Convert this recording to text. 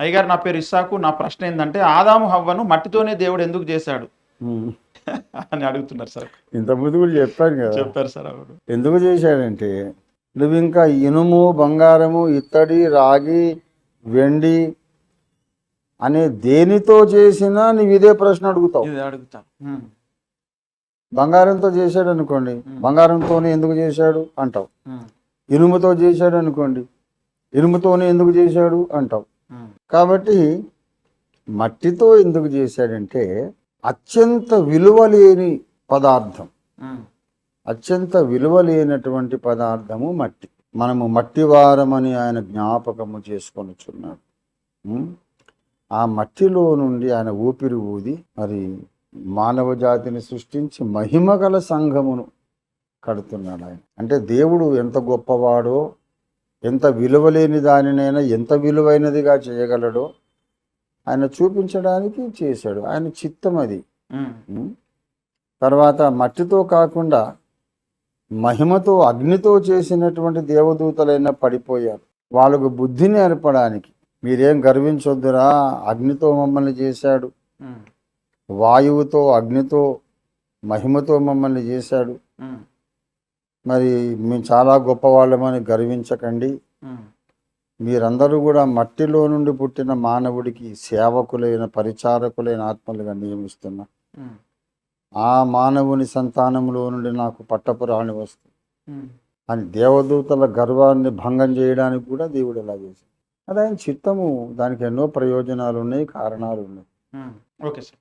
అయ్యగారు నా పేరు ఇస్సాకు. నా ప్రశ్న ఏంటంటే ఆదాము హవ్వను మట్టితోనే దేవుడు ఎందుకు చేశాడు. అని అడుగుతున్నారు సార్. ఇంత ముందు కూడా చెప్పాను కదా. చెప్పారు సార్ అవును. ఎందుకు చేశాడంటే నువ్వు ఇంకా ఇనుము బంగారము ఇత్తడి రాగి వెండి అనే దేనితో చేసినా నువ్వు ఇదే ప్రశ్న అడుగుతావు. ఉమ్, బంగారంతో చేశాడు అనుకోండి బంగారంతోనే ఎందుకు చేశాడు? అంటావు. ఇనుముతో చేశాడు అనుకోండి ఇనుముతోనే ఎందుకు చేశాడు? అంటావు. కాబట్టి మట్టితో ఎందుకు చేశాడంటే అత్యంత విలువ లేని పదార్థం. అత్యంత విలువ లేనటువంటి పదార్థము మట్టి. మనము మట్టి వారమని ఆయన జ్ఞాపకము చేసుకొనిచున్నాడు. ఆ మట్టిలో నుండి ఆయన ఊపిరి ఊది మరి మానవ జాతిని సృష్టించి మహిమగల సంఘమును కడుతున్నాడు ఆయన. అంటే దేవుడు ఎంత గొప్పవాడో ఎంత విలువలేని దానినైనా ఎంత విలువైనదిగా చేయగలడో ఆయన చూపించడానికి చేశాడు. ఆయన చిత్తం అది? తర్వాత మట్టితో కాకుండా మహిమతో అగ్నితో చేసినటువంటి దేవదూతలైన పడిపోయారు. వాళ్ళకు బుద్ధి నేర్పడానికి మీరేం గర్వించొద్దురా అగ్నితో మమ్మల్ని చేశాడు. వాయువుతో అగ్నితో మహిమతో మమ్మల్ని చేశాడు. మరి మేము చాలా గొప్పవాళ్ళమని గర్వించకండి. మీరందరూ కూడా మట్టిలో నుండి పుట్టిన మానవుడికి సేవకులైన పరిచారకులైన ఆత్మలుగా నియమిస్తున్నా. ఆ మానవుని సంతానంలో నుండి నాకు పట్టపు రాణి వస్తుంది. అని దేవదూతల గర్వాన్ని భంగం చేయడానికి కూడా దేవుడు ఇలా చేశాడు. అది ఆయన చిత్తము. దానికి ఎన్నో ప్రయోజనాలు ఉన్నాయి కారణాలు ఉన్నాయి ఓకే సార్.